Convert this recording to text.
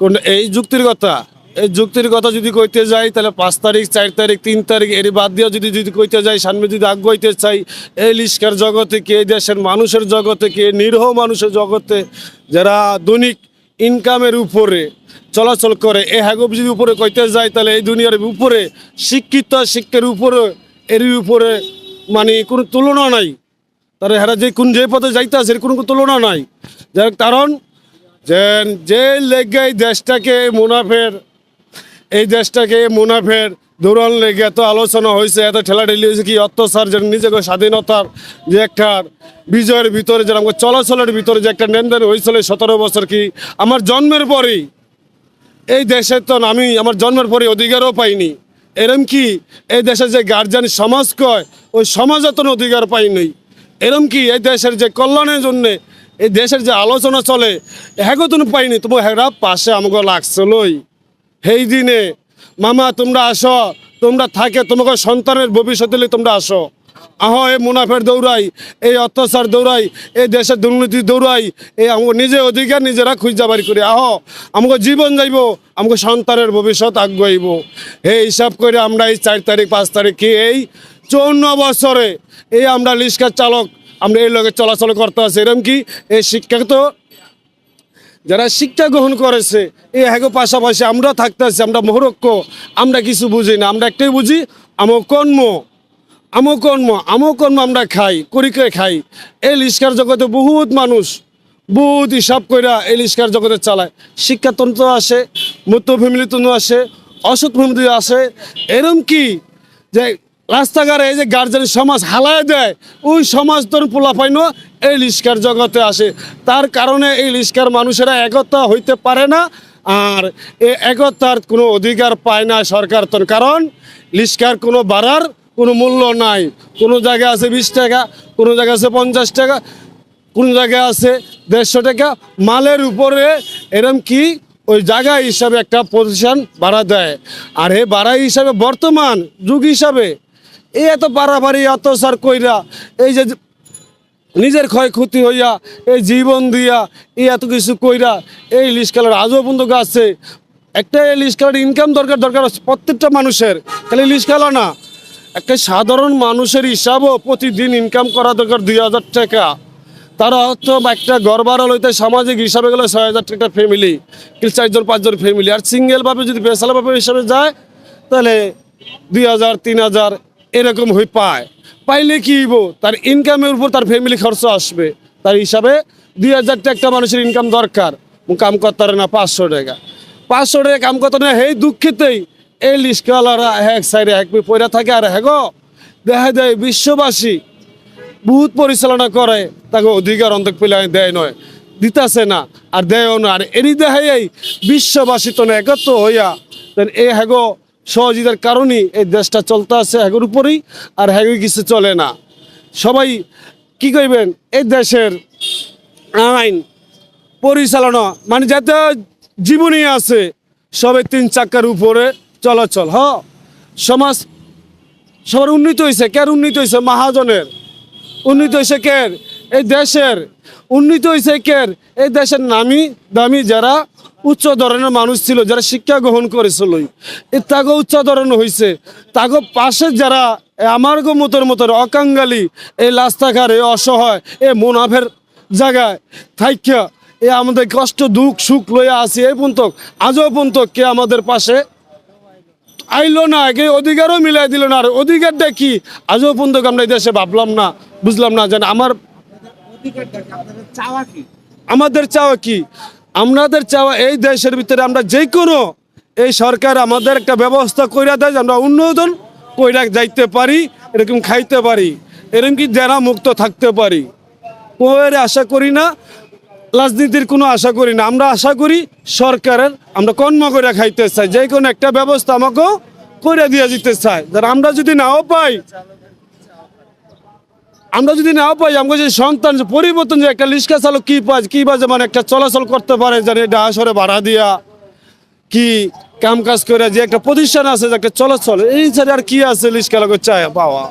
কোন, এই যুক্তির কথা, এই যুক্তির কথা যদি কইতে যাই, তাহলে পাঁচ তারিখ, চার তারিখ, তিন তারিখ এর বাদ দিয়ে যদি যদি কইতে যাই, সামনে যদি আগ হইতে চাই, এই লিস্কার জগতে কি দেশের মানুষের জগতে কি, নিরহ মানুষের জগতে যারা দৈনিক ইনকামের উপরে চলাচল করে, এ হ্যাগব যদি উপরে কইতে যায় তাহলে এই দুনিয়ার উপরে, শিক্ষিত শিক্ষার উপরে এর উপরে মানে কোনো তুলনা নাই। তারা হেরা যে কোন যে পথে যাইতে আছে এর কোনো তুলনা নাই। যার কারণ যে যে লেগে এই দেশটাকে মুনাফের, এই দেশটাকে মুনাফের দৌড়ান লেগে এত আলোচনা হয়েছে, এত ঠেলাঠেলি হয়েছে, কি অত্যাচার, যেন নিজেকে স্বাধীনতার যে একটা বিজয়ের ভিতরে যে আমাকে চলাচলের ভিতরে যে একটা লেনদেন হয়েছিল সতেরো বছর কি, আমার জন্মের পরেই, এই দেশে তো আমি আমার জন্মের পরে অধিকারও পাইনি। এরম কি এই দেশের যে গার্জিয়ান সমাজ কয়, ওই সমাজতন অধিকার পাইনি এরম কি এই দেশের যে কল্যাণের জন্যে এই দেশের যে আলোচনা চলে হ্যাগতন পাইনি, তবু হ্যাঁ পাশে আমাকে লাগছিলই। সেই দিনে, মামা, তোমরা আসো, তোমরা থাকে তোমাকে সন্তানের ভবিষ্যৎ দিলে তোমরা আসো। আহ, এই মুনাফের দৌড়াই, এই অত্যাচার দৌড়াই, এই দেশের দুর্নীতি দৌড়াই, এই আমাকে নিজে অধিকার নিজেরা খুঁজা বাড়ি করি। আহ আমাকে জীবন যাইব আমাকে সন্তানের ভবিষ্যৎ আগাইব। এই হিসাব করে আমরা এই চার তারিখ, পাঁচ তারিখে এই চৌন্ন বছরে এই আমরা লিস্কার চালক আমরা এই লগে চলাচল করতে আছি। এরকম কি? এই শিক্ষা তো যারা শিক্ষা গ্রহণ করেছে, এই হ্যাগো পাশাপাশি আমরা থাকতেছি আমরা মহরক্ষ আমরা কিছু বুঝি না, আমরা একটাই বুঝি, আমো কর্ম আমো কর্ম আমো কর্ম আমরা খাই, করি করে খাই? এই লিস্কার জগতে বহুত মানুষ, বহুত হিসাব কইরা এই লিস্কার জগতে চালায়। শিক্ষাতন্ত্র আসে মধ্য ফ্যামিলিতন্ত্র আসে অসৎ ফ্যামিলি আসে এরম কি? যে রাস্তাঘাটে এই যে গার্জেন সমাজ হালায় দেয়, ওই সমাজ তোর পোলা পাইনো এই লিস্কার জগতে আসে। তার কারণে এই লিস্কার মানুষেরা একতা হইতে পারে না, আর এ একতার কোনো অধিকার পায় না সরকার তোর। কারণ লিস্কার কোনো বাড়ার কোনো মূল্য নাই। কোনো জায়গায় আছে বিশ টাকা, কোনো জায়গায় আছে পঞ্চাশ টাকা, কোন জায়গায় আছে দেড়শো টাকা। মালের উপরে এরম কি ওই জায়গা হিসাবে একটা প্রতিষ্ঠান ভাড়া দেয়। আর এই ভাড়া হিসাবে বর্তমান যুগ হিসাবে এই এত পারাপারি অত্যাচার কইরা, এই যে নিজের ক্ষয়ক্ষতি হইয়া, এই জীবন দিয়া এই এত কিছু কইরা, এই লিস্কালের আজও পর্যন্ত আছে একটা এই লিস্কালের ইনকাম দরকার দরকার প্রত্যেকটা মানুষের। খালি লিস্কালা না, একটা সাধারণ মানুষের হিসাবও প্রতিদিন ইনকাম করা দরকার দুই হাজার টাকা। তারা হয়তো একটা ঘর ভাড়া লইতে সামাজিক হিসাবে গেলে ছয় হাজার টাকা ফ্যামিলি কি চারজন, পাঁচজন ফ্যামিলি আর সিঙ্গেলভাবে যদি বেসালাভাবে হিসাবে যায়, তাহলে দুই হাজার, তিন হাজার এরকম হয়ে পায়। পাইলে কি হইব? তার ইনকামের উপর তার ফ্যামিলি খরচ আসবে। তার হিসাবে দুই হাজার টাকা মানুষের ইনকাম দরকার। কাম করতে না পাঁচশো টাকা। পাঁচশো টাকা কাম করতে না, সেই দুঃখিতেই এই লিস্টওয়ালারা এক সাইডে এক পয়রা থাকে আর হ্যাঁ গো, দেখা যায় বিশ্ববাসী বহুত পরিচালনা করে, তাকে অধিকার অন্তক পেলে দেয় নয়, দিতাছে না আর দেয়ও না। আর এরই দেখাই বিশ্ববাসী তো একত্র হইয়া এই হ্যাগো সহযোগিতার কারণেই এই দেশটা চলতে আছে হ্যাগোর উপরেই, আর হ্যাগোই কিছু চলে না। সবাই কি করবেন এই দেশের আইন পরিচালনা মানে যাতে জীবনী আছে, সবে তিন চাকার উপরে চলাচল, হ? সমাজ সবার উন্নীত হয়েছে কার উন্নীত হয়েছে মহাজনের। উন্নীত হয়েছে কের? এই দেশের। উন্নীত হয়েছে কের? এই দেশের নামি দামি যারা উচ্চ ধরনের মানুষ ছিল যারা শিক্ষা গ্রহণ করেছিল। তাগো উচ্চ ধরনের হয়েছে তাগো পাশে যারা আমার গো মতোর মতোর অকাঙ্গালি এই রাস্তাঘাট এই অসহায় এ মুনাফের জায়গায় থাইকা এ আমাদের কষ্ট দুঃখ সুখ লইয়া আসি এই পর্যন্ত আজও পর্যন্ত কে আমাদের পাশে আইলো না আগে অধিকারও মিলাই দিল না। আর অধিকারটা কি আজও পর্যন্ত আমরা এই দেশে ভাবলাম না বুঝলাম না যেন আমার চাওয়া কি? আমাদের চাওয়া কি? আমাদের চাওয়া এই দেশের ভিতরে আমরা যে কোনো এই সরকার আমাদের একটা ব্যবস্থা কইরা দেয় আমরা উন্নয়ন কইরা যাইতে পারি, এরকম খাইতে পারি, এরকম কি যারা মুক্ত থাকতে পারি। কোয়ের আশা করি না, রাজনীতির কোনো আশা করি না। আমরা আশা করি সরকারের আমরা কর্ম করে খাইতে চাই, যে কোনো একটা ব্যবস্থা আমাকেও করে দিয়ে দিতে চাই। যারা আমরা যদি নাও পাই আমরা যদি না পাই আমাকে যে সন্তান পরিবর্তন, যে একটা লিস্কা চালক কি পাজ কি বাজে মানে একটা চলাচল করতে পারে, জানি আসরে ভাড়া দিয়া, কি কাম কাজ করে, যে একটা প্রতিষ্ঠান আছে, যে একটা চলাচল, এই ছাড়া আর কি আছে লিস্কা লোকের চায় পাওয়া?